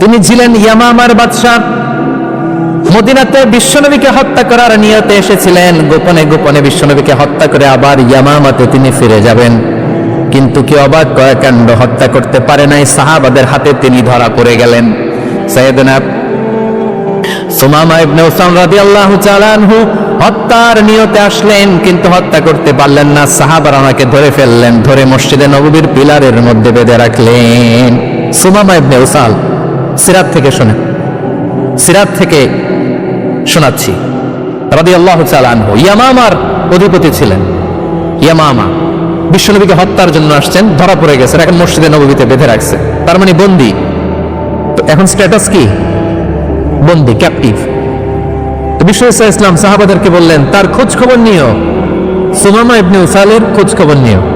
তিনি ছিলেন ইয়ামামার বাদশাহ। মদিনাতে বিশ্বনবীকে হত্যা করার নিয়তে এসেছিলেন। গোপনে গোপনে বিশ্বনবীকে হত্যা করে আবার ইয়ামামাতে তিনি ফিরে যাবেন। কিন্তু কি অবাক কয়াকাণ্ড হত্যা করতে পারে নাই, সাহাবাদের হাতে তিনি ধরা পড়ে গেলেন। সৈয়দনা সুমামা ইবনে উসাম রাদিয়াল্লাহু তাআলা হত্যার নিয়তে আসলেন, কিন্তু হত্যা করতে পারলেন না। সাহাবারা ওনাকে ধরে ফেললেন, ধরে মসজিদে নববীর পিলারের মধ্যে বেঁধে রাখলেন। সুমামা ইবনে উসাল সিরাত থেকে শোনেন সিরাত থেকে শোনাচ্ছি। রাদিয়াল্লাহু তাআলা আনহু। ইয়ামামার অধিপতি ছিলেন। ইয়ামামা। বিশ্বনবীকে হত্যার জন্য আসছেন, ধরা পড়ে গেছে এখন মসজিদে নবীতে বেঁধে রাখছে। তার মানে বন্দি। তো এখন স্ট্যাটাস কি? বন্দি ক্যাপটিভ তো বিশ্ব ইসলাম সাহাবাদেরকে বললেন, তার খোঁজ খবর নিও। সুমামা ইবনে উসালের খোঁজ খবর নিও।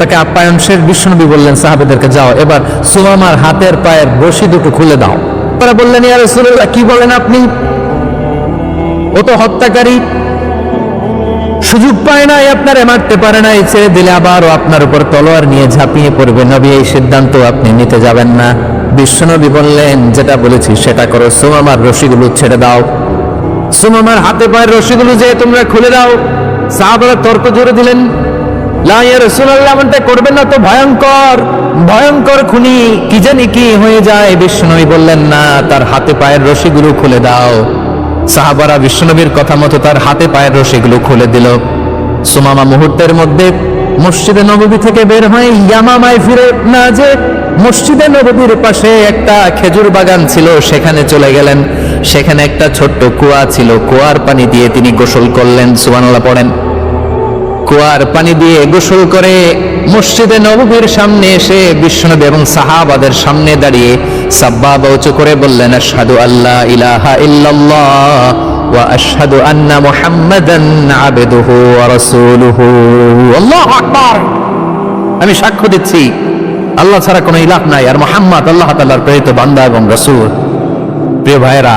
তাকে আপ্যায়ন শেষ বিষ্ণুনবী বললেন, সাহাবেদেরকে যাও, এবার সুমামার হাতের পায়ের বসি দুটো খুলে দাও। তারা বললেন, ইয়া রাসূলুল্লাহ, কি বলেন আপনি? ও তো হত্যাকারী। সুযোগ পায় নাই, আপনারে মারতে পারে নাই, ছেড়ে দিলে আবারও আপনার উপর তলোয়ার নিয়ে ঝাঁপিয়ে পড়বে। নবী, এই সিদ্ধান্ত আপনি নিতে যাবেন না। বিশ্বনবী বললেন, যেটা বলেছি সেটা করো, সুমামার রশিগুলো ছেড়ে দাও। সুমামার হাতে পায়ের রশিগুলো যে তোমরা খুলে দাও, সাহাবারা তর্ক জোরে দিলেন লা ইয়া রাসূলুল্লাহ এমনটা করবেন না তো ভয়ঙ্কর ভয়ঙ্কর খুনি কি জানি কি হয়ে যায়। বিশ্বনবী বললেন, না, তার হাতে পায়ের রশিগুলো খুলে দাও। সাহাবারা বিশ্বনবীর কথা মতো তার হাতে পায়ের রশিগুলো খুলে দিল। সুমামা মুহূর্তের মধ্যে মসজিদে নববী থেকে বের হয়ে ইয়ামামায় ফিরে না যে মসজিদে নববীর পাশে একটা খেজুর বাগান ছিল, সেখানে চলে গেলেন। সেখানে একটা ছোট্ট কুয়া ছিল, কুয়ার পানি দিয়ে তিনি গোসল করলেন। সুবহানাল্লাহ পড়েন। কুয়ার পানি দিয়ে গোসল করে মসজিদে নববীর সামনে এসে বিশ্বনবী এবং সাহাবাদের সামনে দাঁড়িয়ে সাব্বা উঁচু করে বললেন, আশহাদু আল্লাহ ইলাহা ইল্লাল্লাহ আন্না আমি সাক্ষ্য দিচ্ছি, আল্লাহ ছাড়া কোনো ইলাহ নাই, আর মুহাম্মদ আল্লাহ তাআলার প্রেরিত বান্দা এবং রাসূল। প্রিয় ভাইরা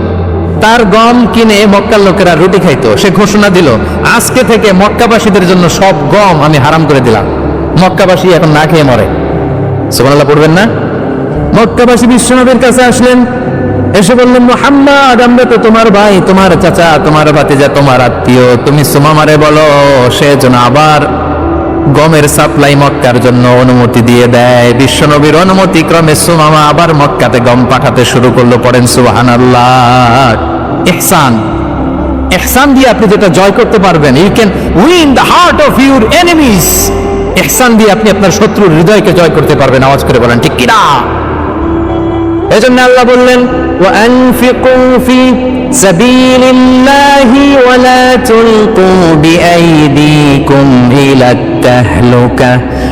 তার গম কিনে মক্কার লোকেরা রুটি খাইতো, সে ঘোষণা দিল, আজকে থেকে মক্কাবাসীদের জন্য সব গম আমি হারাম করে দিলাম। মক্কাবাসী এখন না খেয়ে মরে। সুবহানাল্লাহ, পড়বেন না? মক্কাবাসী বিশ্বনবীর কাছে আসলেন, এসে বললেন, মোহাম্মদ, আমরা তো তোমার ভাই, তোমার চাচা, তোমার ভাতিজা, তোমার আত্মীয়। তুমি সুমামারে বলো, সে যেন আবার গমের সাপ্লাই মক্কার জন্য অনুমতি দিয়ে দেয়। বিশ্বনবীর অনুমতি ক্রমে সুমামা আবার মক্কাতে গম পাঠাতে শুরু করল, পড়েন সুবহানাল্লাহ। এহসান এহসান দিয়ে আপনি যেটা জয় করতে পারবেন you can win the heart of your enemies এহসান দিয়ে আপনি আপনার শত্রুর হৃদয়কে জয় করতে পারবেন, আওয়াজ করে বলেন, ঠিক কিনা? এজন্য আল্লাহ বললেন ও আনফিকু ফি সাবিলিল্লাহি ওয়া লা তুলকু বিআইদিকুম إلى তাহলুকা।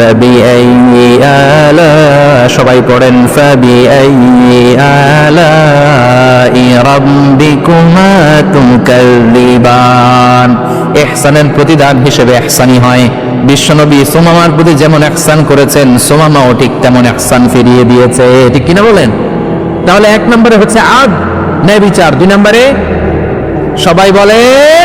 আলা সবাই পড়েন ফাবিআইয়ি আলাই রাব্বিকুমা তুকাল্লিবান ইহসানের প্রতিদান হিসেবে ইহসানি হয়। বিশ্বনবী সোমামার প্রতি যেমন ইহসান করেছেন, সোমামাও ঠিক তেমন ইহসান ফিরিয়ে দিয়েছে। ঠিক কিনা বলেন? তাহলে এক নম্বরে হচ্ছে আদ ন্যায় বিচার দুই নম্বরে সবাই বলেন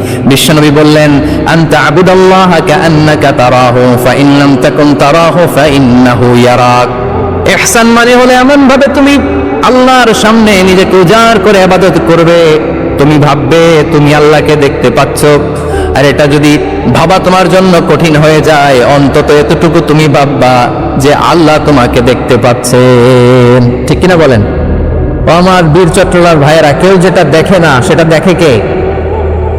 বিশ্বনবী বললেন, আনতা আবুদাল্লাহ কাআন্নাকা তারাহু ফাইন লাম তাকুন তারাহু ফাইন্নাহু ইয়ারাক। ইহসান মানে হলো এমন ভাবে তুমি আল্লাহর সামনে নিজেকে উজাড় করে ইবাদত করবে। তুমি ভাববে, তুমি আল্লাহকে দেখতে পাচ্ছ। আর এটা যদি ভাবা তোমার জন্য কঠিন হয়ে যায়, অন্তত এতটুকু তুমি ভাববা যে আল্লাহ তোমাকে দেখতে পাচ্ছেন ঠিক কিনা বলেন? আমার বীর চট্টলার ভাইয়েরা, কেউ যেটা দেখে না, সেটা দেখে কে?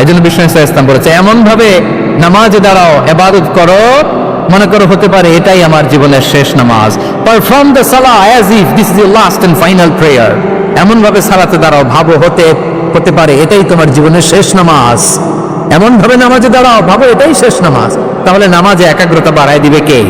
এই জন্য বিষ্ণু ইসলাম বলেছে এমন ভাবে নামাজে দাঁড়াও, এবাদত করো, মনে করো হতে পারে এটাই আমার জীবনের শেষ নামাজ। পারফর্ম দ্য সালা as if this is last and final prayer এমন ভাবে সালাতে দাঁড়াও, ভাবো হতে হতে পারে এটাই তোমার জীবনের শেষ নামাজ। এমন ভাবে নামাজে দাঁড়াও, ভাবো এটাই শেষ নামাজ। তাহলে নামাজে একাগ্রতা বাড়ায় দিবে কে?